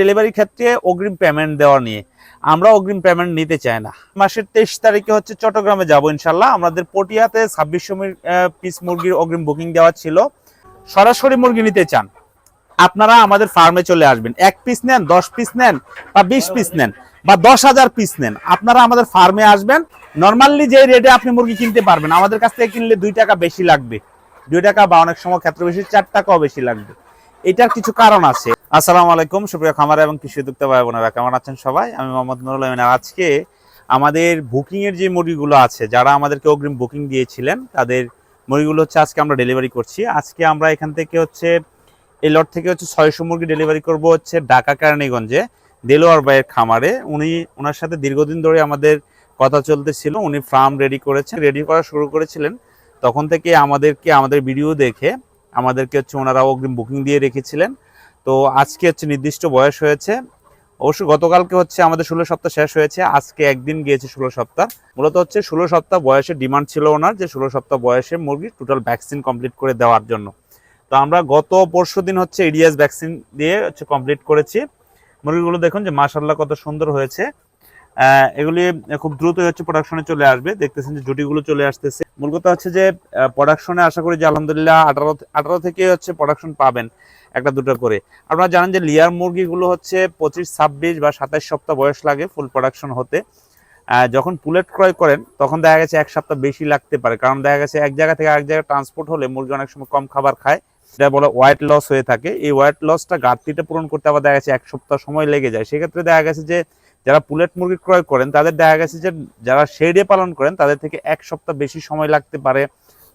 Delivery ক্ষেত্রে অগ্রিম payment দেওয়া নিয়ে? আমরা অগ্রিম পেমেন্ট নিতে চাই না। মাসের তেইশ তারিখে হচ্ছে চট্টগ্রামে যাব ইনশাল্লাহ। আমাদের পটিয়াতে ছাব্বিশশো পিস মুরগির অগ্রিম বুকিং দেওয়া ছিল। সরাসরি মুরগি নিতে চান, আপনারা আমাদের ফার্মে চলে আসবেন। এক পিস নেন, দশ পিস নেন বা বিশ পিস নেন বা দশ হাজার পিস নেন। আপনারা আমাদের ফার্মে আসবেন। নর্মালি যে রেটে আপনি মুরগি কিনতে পারবেন, আমাদের কাছ থেকে কিনলে দুই টাকা বেশি লাগবে। দুই টাকা বা অনেক সময় ক্ষেত্রে বেশি, চার টাকাও বেশি লাগবে। এটার কিছু কারণ আছে। আসসালামু আলাইকুম, সুপ্রিয় খামার এবং কৃষি উদ্যোক্তা ভাই বোনেরা, কেমন আছেন সবাই? আমি মোহাম্মদ নুরুল আমিন। আজকে আমাদের বুকিং এর যে মুরগিগুলো আছে, যারা আমাদেরকে অগ্রিম বুকিং দিয়েছিলেন, তাদের মুরগিগুলো হচ্ছে আজকে আমরা ডেলিভারি করছি। আজকে আমরা এখান থেকে হচ্ছে, এই লট থেকে হচ্ছে ছয়শো মুরগি ডেলিভারি করব হচ্ছে ঢাকা কেরানীগঞ্জে, দেলোয়ার ভাইয়ের খামারে। উনি ওনার সাথে দীর্ঘদিন ধরে আমাদের কথা চলতেছিল, উনি ফার্ম রেডি করেছেন রেডি করা শুরু করেছিলেন। তখন থেকে আমাদেরকে, আমাদের ভিডিও দেখে আমাদেরকে হচ্ছে ওনারা অগ্রিম বুকিং দিয়ে রেখেছিলেন। তো আজকে হচ্ছে নির্দিষ্ট বয়স হয়েছে। অবশ্য গতকালকে হচ্ছে আমাদের ষোলো সপ্তাহ শেষ হয়েছে, আজকে একদিন গিয়েছে ষোলো সপ্তাহ। মূলত হচ্ছে ষোলো সপ্তাহ বয়সের ডিমান্ড ছিল ওনার যে ষোলো সপ্তাহ বয়সে মুরগি টোটাল ভ্যাকসিন কমপ্লিট করে দেওয়ার জন্য। তো আমরা গত পরশু দিন হচ্ছে ইডিএস ভ্যাকসিন দিয়ে হচ্ছে কমপ্লিট করেছি। মুরগিগুলো দেখুন যে মাশাল্লাহ কত সুন্দর হয়েছে। এগুলি খুব দ্রুতই হচ্ছে প্রোডাকশনে চলে আসবে। দেখতেছেন যে জুটিগুলো চলে আসতেছে। মূল কথা হচ্ছে যে প্রোডাকশনে আশা করি যে আলহামদুলিল্লাহ আঠারো আঠারো থেকে হচ্ছে প্রোডাকশন পাবেন একটা দুটো করে। আপনারা জানেন যে লিয়ার মুরগিগুলো হচ্ছে পঁচিশ, ছাব্বিশ বা সাতাশ সপ্তাহ বয়স লাগে ফুল প্রোডাকশন হতে। যখন পুলেট ক্রয় করেন, তখন দেখা গেছে এক সপ্তাহ বেশি লাগতে পারে। কারণ দেখা গেছে এক জায়গা থেকে আরেক জায়গায় ট্রান্সপোর্ট হলে মুরগি অনেক সময় কম খাবার খায়। যেটা বলে হোয়াইট লস হয়ে থাকে। এই হোয়াইট লসটা ঘাটতিটা পূরণ করতে আবার দেখা গেছে এক সপ্তাহ সময় লেগে যায়। সেক্ষেত্রে দেখা গেছে যে যারা পুলেট মুরগি ক্রয় করেন, তাদের দেখা গেছে যে যারা শেডে পালন করেন, তাদের থেকে এক সপ্তাহ বেশি সময় লাগতে পারে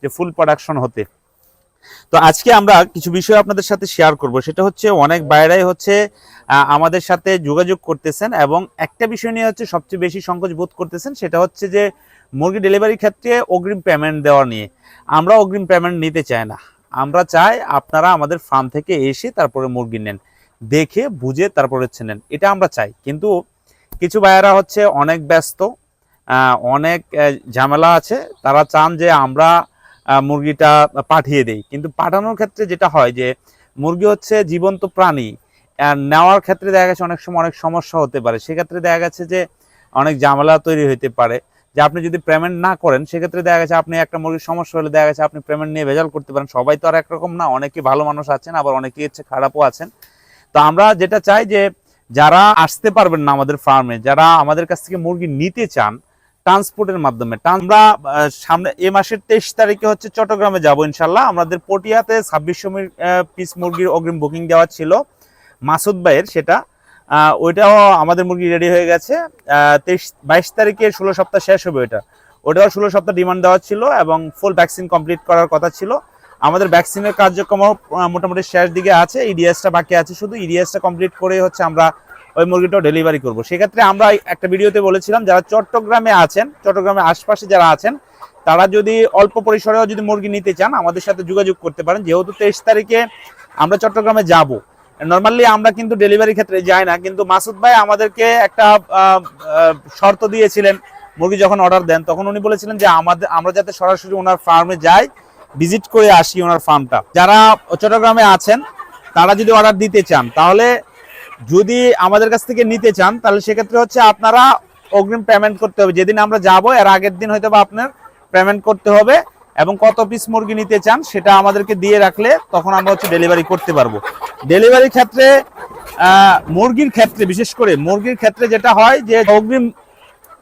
যে ফুল প্রোডাকশন হতে। তো আজকে আমরা কিছু বিষয় আপনাদের সাথে শেয়ার করব। সেটা হচ্ছে অনেক বাইরাই হচ্ছে আমাদের সাথে যোগাযোগ করতেছেন এবং একটা বিষয় নিয়ে হচ্ছে সবচেয়ে বেশি সংকোচ বোধ করতেছেন, সেটা হচ্ছে যে মুরগি ডেলিভারির ক্ষেত্রে অগ্রিম পেমেন্ট দেওয়া নিয়ে। আমরা অগ্রিম পেমেন্ট নিতে চাই না। আমরা চাই আপনারা আমাদের ফার্ম থেকে এসে তারপরে মুরগি নেন, দেখে, বুঝে তারপরে হচ্ছে নেন। এটা আমরা চাই। কিন্তু কিছু ভাইয়েরা হচ্ছে অনেক ব্যস্ত অনেক ঝামেলা আছে। তারা চান যে আমরা মুরগিটা পাঠিয়ে দেই। কিন্তু পাঠানোর ক্ষেত্রে যেটা হয় যে, মুরগি হচ্ছে জীবন্ত প্রাণী নেওয়ার ক্ষেত্রে দেখা গেছে অনেক সময় অনেক সমস্যা হতে পারে। সেক্ষেত্রে দেখা গেছে যে, অনেক ঝামেলা তৈরি হতে পারে। যে আপনি যদি পেমেন্ট না করেন, সেক্ষেত্রে দেখা গেছে আপনি একটা মুরগির সমস্যা হলে দেখা গেছে আপনি পেমেন্ট নিয়ে ভেজাল করতে পারেন। সবাই তো আর একরকম না, অনেকে ভালো মানুষ আছেন, আবার অনেকেই হচ্ছে খারাপও আছেন। তো আমরা যেটা চাই যে যারা আসতে পারবেন না আমাদের ফার্মে, যারা আমাদের কাছ থেকে মুরগি নিতে চান ট্রান্সপোর্টের মাধ্যমে আমরা সামনে এ মাসের তেইশ তারিখে হচ্ছে চট্টগ্রামে যাব ইনশাল্লাহ আমাদের পটিয়াতে ছাব্বিশশো পিস মুরগির অগ্রিম বুকিং দেওয়া ছিল, মাসুদ ভাইয়ের সেটা। ওইটাও আমাদের মুরগি রেডি হয়ে গেছে। তেইশ, বাইশ তারিখে ষোলো সপ্তাহ শেষ হবে ওইটা। ওটাও ষোলো সপ্তাহ ডিমান্ড দেওয়া ছিল এবং ফুল ভ্যাকসিন কমপ্লিট করার কথা ছিল। আমাদের ভ্যাকসিনের কার্যক্রম মোটামুটি শেষ দিকে আছে ইডিএসটা বাকি আছে, শুধু ইডিএসটা কমপ্লিট করে হচ্ছে আমরা ওই মুরগিটাও ডেলিভারি করব। সেক্ষেত্রে আমরা একটা ভিডিওতে বলেছিলাম, যারা চট্টগ্রামে আছেন, চট্টগ্রামের আশপাশে যারা আছেন, তারা যদি অল্প পরিসরেও যদি মুরগি নিতে চান, আমাদের সাথে যোগাযোগ করতে পারেন। যেহেতু তেইশ তারিখে আমরা চট্টগ্রামে যাব নর্মালি আমরা কিন্তু ডেলিভারি ক্ষেত্রে যাই না, কিন্তু মাসুদ ভাই আমাদেরকে একটা শর্ত দিয়েছিলেন, মুরগি যখন অর্ডার দেন, তখন উনি বলেছিলেন যে আমাদের, আমরা যাতে সরাসরি ওনার ফার্মে যাই ভিজিট করে আসি ওনার ফার্মটা। যারা চট্টগ্রামে আছেন, তারা যদি অর্ডার দিতে চান, তাহলে যদি আমাদের কাছ থেকে নিতে চান, তাহলে সেক্ষেত্রে হচ্ছে আপনারা অগ্রিম পেমেন্ট করতে হবে। যেদিন আমরা যাব, এর আগের দিন হয়তো বা আপনার পেমেন্ট করতে হবে এবং কত পিস মুরগি নিতে চান, সেটা আমাদেরকে দিয়ে রাখলে তখন আমরা হচ্ছে ডেলিভারি করতে পারব। ডেলিভারির ক্ষেত্রে মুরগির ক্ষেত্রে, বিশেষ করে মুরগির ক্ষেত্রে যেটা হয় যে অগ্রিম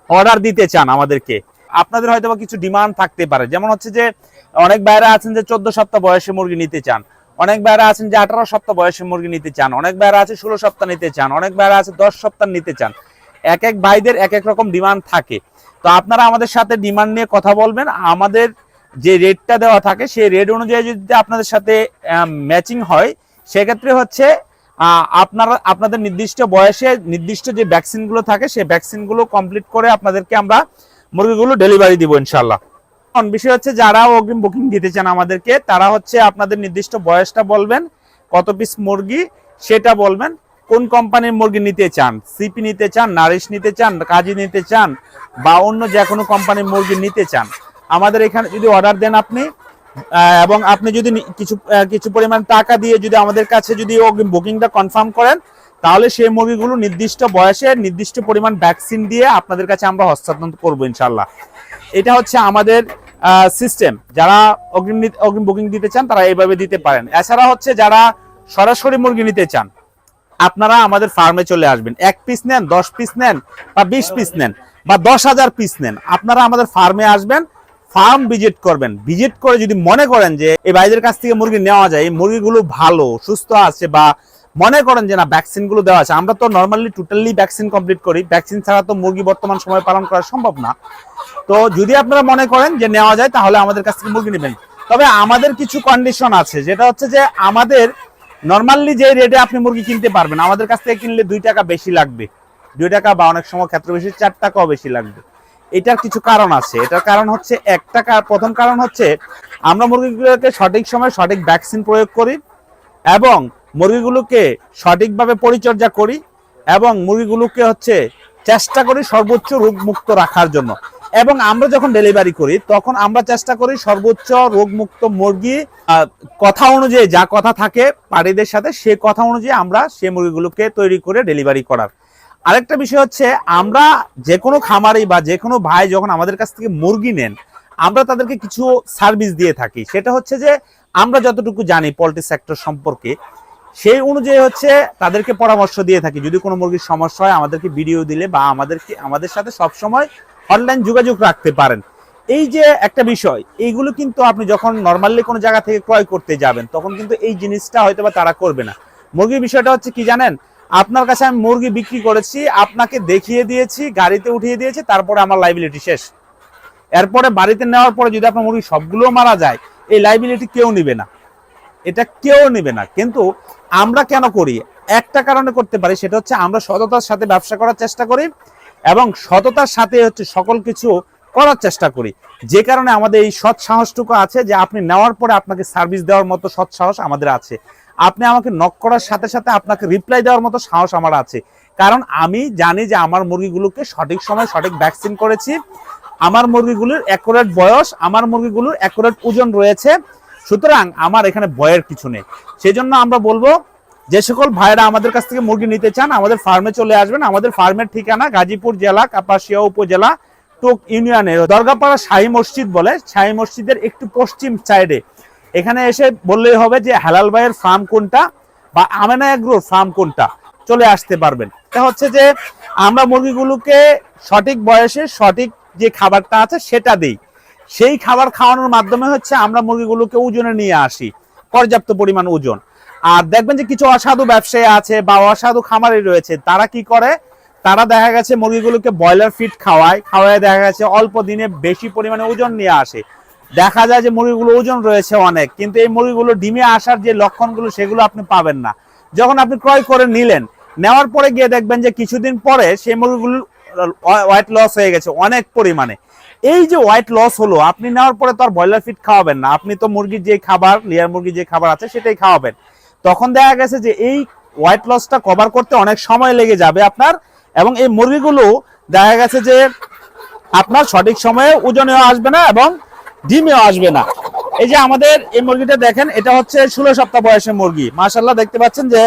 অর্ডার দিতে চান আমাদেরকে আপনাদের হয়তো কিছু ডিমান্ড থাকতে পারে। যেমন হচ্ছে যে, অনেক বাইরে আছেন যে চোদ্দ সপ্তাহ বয়সে মুরগি নিতে চান। অনেক বাইরে আছেন যে আঠারো সপ্তাহ বয়সে মুরগি নিতে চান। অনেক বাইরে আছে ষোলো সপ্তাহ নিতে চান। অনেক বাইরে আছে দশ সপ্তাহ নিতে চান। এক এক ভাইদের এক এক রকম ডিমান্ড থাকে। তো আপনারা আমাদের সাথে ডিমান্ড নিয়ে কথা বলবেন। আমাদের যে রেটটা দেওয়া থাকে, সেই রেট অনুযায়ী যদি আপনাদের সাথে ম্যাচিং হয়, সেক্ষেত্রে হচ্ছে আপনারা, আপনাদের নির্দিষ্ট বয়সে নির্দিষ্ট যে ভ্যাকসিনগুলো থাকে, সেই ভ্যাকসিনগুলো কমপ্লিট করে আপনাদেরকে আমরা মুরগিগুলো ডেলিভারি দিব ইনশাল্লাহ বিষয় হচ্ছে যারা অগ্রিম বুকিং দিতে চান আমাদেরকে, তারা হচ্ছে আপনাদের নির্দিষ্ট বয়সটা বলবেন, কত পিস মুরগি সেটা বলবেন, কোন কোম্পানির মুরগি নিতে চান সিপি নিতে চান নারিশ নিতে চান কাজী নিতে চান, বা অন্য যে কোনো কোম্পানির মুরগি নিতে চান, আমাদের এখানে যদি অর্ডার দেন আপনি এবং আপনি যদি কিছু কিছু পরিমাণ টাকা দিয়ে যদি আমাদের কাছে যদি অগ্রিম বুকিংটা কনফার্ম করেন তাহলে সেই মুরগিগুলো নির্দিষ্ট বয়সে, নির্দিষ্ট পরিমাণ ভ্যাকসিন দিয়ে আপনাদের কাছে আমরা হস্তান্তর করব ইনশাল্লাহ এটা হচ্ছে আমাদের সিস্টেম যারা অগ্রিম অগ্রিম বুকিং দিতে চান, তারা এইভাবে দিতে পারেন। এছাড়া হচ্ছে যারা সরাসরি মুরগি নিতে চান, আপনারা আমাদের ফার্মে চলে আসবেন। এক পিস নেন, দশ পিস নেন বা বিশ পিস নেন বা দশ হাজার পিস নেন। আপনারা আমাদের ফার্মে আসবেন ফার্ম ভিজিট করবেন। ভিজিট করে যদি মনে করেন যে, এই ভাইদের কাছ থেকে মুরগি নেওয়া যায়, এই মুরগিগুলো ভালো, সুস্থ আছে বা মনে করেন যে না ভ্যাকসিনগুলো দেওয়া আছে। আমরা তো নর্মালি টোটালি ভ্যাকসিন কমপ্লিট করি। ভ্যাকসিন ছাড়া তো মুরগি বর্তমান সময় পালন করা সম্ভব না। তো যদি আপনারা মনে করেন যে নেওয়া যায়, তাহলে আমাদের কাছ থেকে মুরগি নেবেন। তবে আমাদের কিছু কন্ডিশন আছে। যেটা হচ্ছে যে, আমাদের নর্মালি যে রেটে আপনি মুরগি কিনতে পারবেন, আমাদের কাছ থেকে কিনলে দুই টাকা বেশি লাগবে। দুই টাকা বা অনেক সময় ক্ষেত্রে বেশি, চার টাকাও বেশি লাগবে। এটার কিছু কারণ আছে। এটার কারণ হচ্ছে একটা কা- প্রথম কারণ হচ্ছে, আমরা মুরগিগুলোকে সঠিক সময় সঠিক ভ্যাকসিন প্রয়োগ করি এবং মুরগিগুলোকে সঠিকভাবে পরিচর্যা করি এবং মুরগিগুলোকে হচ্ছে চেষ্টা করি সর্বোচ্চ রোগমুক্ত রাখার জন্য। এবং আমরা যখন ডেলিভারি করি, তখন আমরা চেষ্টা করি সর্বোচ্চ রোগমুক্ত মুরগি কথা অনুযায়ী যা কথা থাকে পাড়িদের সাথে, সে কথা অনুযায়ী আমরা সেই মুরগিগুলোকে তৈরি করে ডেলিভারি করার। আরেকটা বিষয় হচ্ছে, আমরা যে কোনো খামারি বা যে কোনো ভাই যখন আমাদের কাছ থেকে মুরগি নেন, আমরা তাদেরকে কিছু সার্ভিস দিয়ে থাকি। সেটা হচ্ছে যে, আমরা যতটুকু জানি পোলট্রি সেক্টর সম্পর্কে সেই অনুযায়ী হচ্ছে তাদেরকে পরামর্শ দিয়ে থাকি। যদি কোনো মুরগির সমস্যা হয়, আমাদেরকে ভিডিও দিলে বা আমাদেরকে, আমাদের সাথে সবসময় অনলাইন যোগাযোগ রাখতে পারেন। এই যে একটা বিষয়, এইগুলো কিন্তু আপনি যখন নর্মালি কোনো জায়গা থেকে ক্রয় করতে যাবেন, তখন কিন্তু এই জিনিসটা হয়তো বা তারা করবে না। মুরগির বিষয়টা হচ্ছে কি জানেন? আপনার কাছে আমি মুরগি বিক্রি করেছি, আপনাকে দেখিয়ে দিয়েছি, গাড়িতে উঠিয়ে দিয়েছি, তারপরে আমার লাইবিলিটি শেষ। এরপরে বাড়িতে নেওয়ার পরে যদি আপনার মুরগি সবগুলো মারা যায়, এই লাইবিলিটি কেউ নিবে না। এটা কেউ নেবে না। কিন্তু আমরা কেন করি? একটা কারণে করতে পারি, সেটা হচ্ছে আমরা সততার সাথে ব্যবসা করার চেষ্টা করি এবং সততার সাথে হচ্ছে সকল কিছু করার চেষ্টা করি। যে কারণে আমাদের এই সৎ সাহসটুকু আছে যে আপনি নেওয়ার পরে আপনাকে সার্ভিস দেওয়ার মতো সৎ সাহস আমাদের আছে। আপনি আমাকে নক করার সাথে সাথে আপনাকে রিপ্লাই দেওয়ার মতো সাহস আমার আছে। কারণ আমি জানি যে আমার মুরগিগুলোকে সঠিক সময় সঠিক ভ্যাকসিন করেছি। আমার মুরগিগুলোর অ্যাকুরেট বয়স, আমার মুরগিগুলোর অ্যাকুরেট ওজন রয়েছে। সুতরাং আমার এখানে ভয়ের কিছু নেই। সেই জন্য আমরা বলব, যে সকল ভাইরা আমাদের কাছ থেকে মুরগি নিতে চান, আমাদের ফার্মে চলে আসবেন। আমাদের ফার্মের ঠিকানা গাজীপুর জেলা, কাপাসিয়া উপজেলা, টোক ইউনিয়নের দরগাপাড়া শাহী মসজিদ বলে। শাহী মসজিদের একটু পশ্চিম সাইডে এখানে এসে বললেই হবে যে হালাল ভাইয়ের ফার্ম কোনটা বা আমেনা এগ্রোর ফার্ম কোনটা চলে আসতে পারবেন। এটা হচ্ছে যে আমরা মুরগিগুলোকে সঠিক বয়সে সঠিক যে খাবারটা আছে সেটা দিই। সেই খাবার খাওয়ানোর মাধ্যমে হচ্ছে আমরা মুরগিগুলোকে ওজনে নিয়ে আসি, পর্যাপ্ত পরিমাণ ওজন। আর দেখবেন যে কিছু অসাধু ব্যবসায়ী আছে বা অসাধু খামারি রয়েছে, তারা কি করে? তারা দেখা গেছে মুরগিগুলোকে ব্রয়লার ফিড খাওয়ায় খাওয়ায় দেখা গেছে অল্প দিনে বেশি পরিমাণে ওজন নিয়ে আসে। দেখা যায় যে মুরগিগুলো ওজন রয়েছে অনেক, কিন্তু এই মুরগিগুলো ডিমে আসার যে লক্ষণগুলো, সেগুলো আপনি পাবেন না। যখন আপনি ক্রয় করে নিলেন, নেওয়ার পরে গিয়ে দেখবেন যে কিছুদিন পরে সেই মুরগিগুলোর হোয়াইট লস হয়ে গেছে অনেক পরিমাণে। এই যে হোয়াইট লস হলো, আপনি নেওয়ার পরে তো আর ব্রয়লার ফিড খাওয়াবেন না। আপনি তো মুরগির যে খাবার, লেয়ার মুরগির যে খাবার আছে সেটাই খাওয়াবেন। তখন দেখা গেছে যে এই হোয়াইট লসটা কভার করতে অনেক সময় লেগে যাবে আপনার এবং এই মুরগিগুলো দেখা গেছে যে আপনার সঠিক সময়ে ওজনেও আসবে না এবং ডিমেও আসবে না। এই যে আমাদের এই মুরগিটা দেখেন, এটা হচ্ছে ষোলো সপ্তাহ বয়সের মুরগি। মাশাল্লাহ দেখতে পাচ্ছেন যে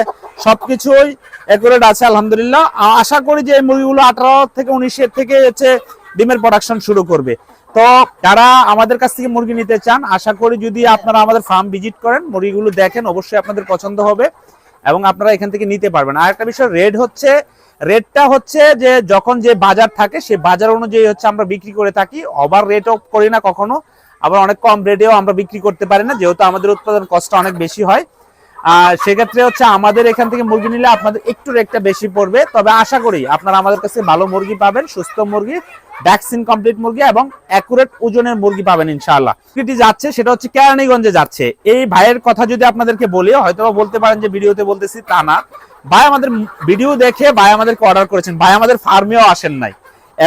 সবকিছুই একুরেট আছে, আলহামদুলিল্লাহ। আশা করি যে এই মুরগিগুলো আঠারো থেকে উনিশের থেকে হচ্ছে ডিমের প্রোডাকশন শুরু করবে। তো যারা আমাদের কাছ থেকে মুরগি নিতে চান, আশা করি যদি আপনারা আমাদের ফার্ম ভিজিট করেন, মুরগিগুলো দেখেন, অবশ্যই আপনাদের পছন্দ হবে এবং আপনারা এখান থেকে নিতে পারবেন। আর একটা বিষয় রেড হচ্ছে রেটটা হচ্ছে যে যখন যে বাজার থাকে, সে বাজার অনুযায়ী হচ্ছে আমরা বিক্রি করে থাকি। ওভার রেটও করি না কখনো। আবার অনেক কম রেটেও আমরা বিক্রি করতে পারি না, যেহেতু আমাদের উৎপাদন কষ্ট অনেক বেশি হয়। আর সেক্ষেত্রে হচ্ছে আমাদের এখান থেকে মুরগি নিলে আপনাদের একটু রেটটা বেশি পড়বে, তবে আশা করি আপনারা আমাদের কাছে ভালো মুরগি পাবেন, সুস্থ মুরগি ভ্যাকসিন কমপ্লিট মুরগি এবং অ্যাকুরেট ওজনের মুরগি পাবেন ইনশাআল্লাহ। যেটি যাচ্ছে, সেটা হচ্ছে কেরানীগঞ্জে যাচ্ছে। এই ভাইয়ের কথা যদি আপনাদেরকে বলি হয়তো বলতে পারেন যে ভিডিওতে বলতেছি তা না। ভাই আমাদের ভিডিও দেখে ভাই আমাদেরকে অর্ডার করেছেন, ভাই আমাদের ফার্মেও আসেন নাই।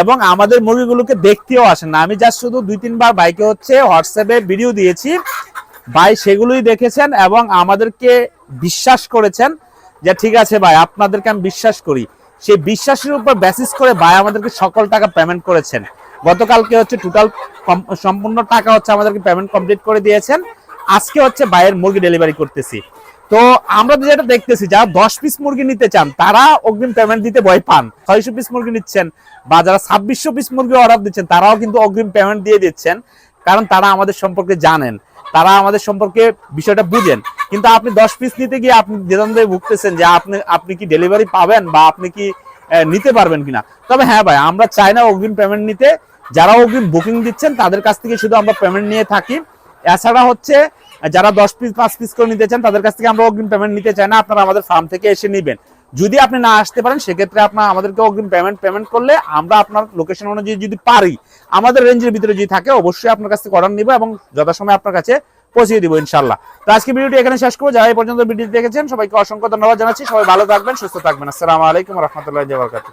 এবং আমাদের মুরগিগুলোকে দেখতেও আসেন না। আমি জাস্ট শুধু দুই, তিনবার বাইকে হচ্ছে হোয়াটসঅ্যাপে ভিডিও দিয়েছি। ভাই সেগুলোই দেখেছেন এবং আমাদেরকে বিশ্বাস করেছেন যে, ঠিক আছে ভাই, আপনাদেরকে আমি বিশ্বাস করি। সেই বিশ্বাসের উপর বেসিস করে ভাই আমাদেরকে সকল টাকা পেমেন্ট করেছেন। গতকালকে হচ্ছে টোটাল সম্পূর্ণ টাকা হচ্ছে আমাদেরকে পেমেন্ট কমপ্লিট করে দিয়েছেন। আজকে হচ্ছে ভাইয়ের মুরগি ডেলিভারি করতেছি। তো আমরা যেটা দেখতেছি, যারা দশ পিস মুরগি নিতে চান, তারা অগ্রিম পেমেন্ট দিতে ভয় পান। ছয়শো পিস মুরগি নিচ্ছেন বা যারা ছাব্বিশশো পিস মুরগি অর্ডার দিচ্ছেন, তারাও কিন্তু অগ্রিম পেমেন্ট দিয়ে দিচ্ছেন, কারণ তারা আমাদের সম্পর্কে জানেন, তারা আমাদের সম্পর্কে বিষয়টা বুঝেন। কিন্তু আপনি দশ পিস নিতে গিয়ে আপনি দ্বিধান্তে ভুগতেছেন যে আপনি আপনি কি ডেলিভারি পাবেন বা আপনি কি নিতে পারবেন কিনা? তবে হ্যাঁ ভাই, আমরা চাই না অগ্রিম পেমেন্ট নিতে। যারা অগ্রিম বুকিং দিচ্ছেন, তাদের কাছ থেকে শুধু আমরা পেমেন্ট নিয়ে থাকি। এছাড়া হচ্ছে যারা দশ পিস পাঁচ পিস করে নিতে চান, তাদের কাছ থেকে আমরা অগ্রিম পেমেন্ট নিতে চাই না। আপনারা আমাদের ফার্ম থেকে এসে নেবেন। যদি আপনি না আসতে পারেন, সেক্ষেত্রে আপনার আমাদেরকে অগ্রিম পেমেন্ট পেমেন্ট করলে আমরা আপনার লোকেশন অনুযায়ী যদি পারি, আমাদের রেঞ্জের ভিতরে যদি থাকে, অবশ্যই আপনার কাছ থেকে অর্ডার নিব এবং যথাসময়ে আপনার কাছে পৌঁছে দিব ইনশাল্লাহ তো আজকে ভিডিওটি এখানে শেষ করব। যারা এই পর্যন্ত ভিডিও দেখেছেন, সবাইকে অসংখ্য ধন্যবাদ জানাচ্ছি। সবাই ভালো থাকবেন, সুস্থ থাকবেন। আসসালামু আলাইকুম রহমতুল্লাহ